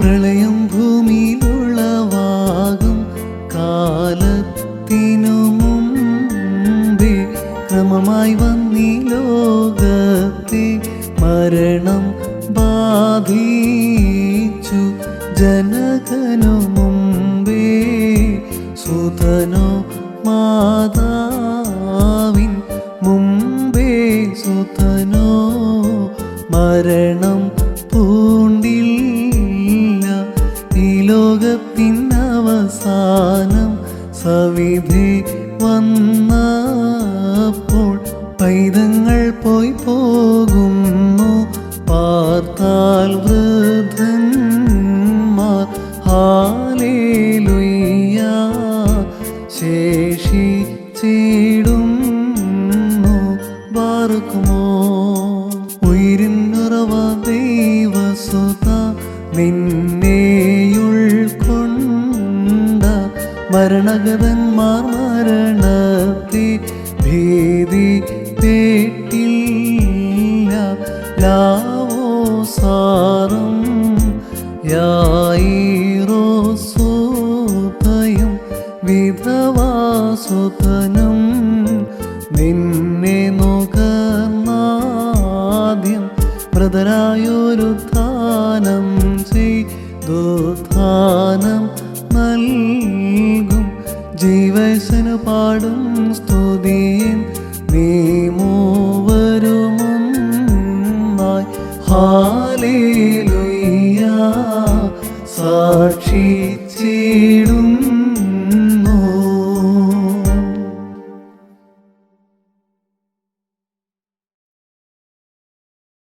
പ്രളയം ഭൂമിയിലുള്ളവാകും കാലത്തിനു മുമ്പേ. ക്രമമായി വന്നീ ലോകത്തെ മരണം ബാധിച്ചു. ജനകനു മുമ്പേ സുതനോ മാതാവിൻ മുമ്പേ സുതനോ ലോകത്തിനവസാനം സവിധി വന്നപ്പോൾ പൈതങ്ങൾ പോയി പോകുന്നു. പാർത്താൽ വൃദ്ധന്മാർ ഹാലേലുയ്യ ശേഷിച്ചിടുന്നു ബാർക്കുമോ ഉയരിന്നുറവ ദൈവസുത നിന്നെയുൾക്കൊണ്ട മരണഗതന്മാർ മരണത്തെ ഭേദി പേട്ടില്ല. ലാവോ സാറും യായിറോ സൂതയും വിധവാസുതനും നിന്നെ നോക്കാദ്യം മൃതരായൊരു ദാനം ചെയ്തു ദാനം നൽകും ജീവശനു പാടും സ്തുതി നീ മൂവരുമുന്നായി. സാക്ഷി സാക്ഷിച്ചിടും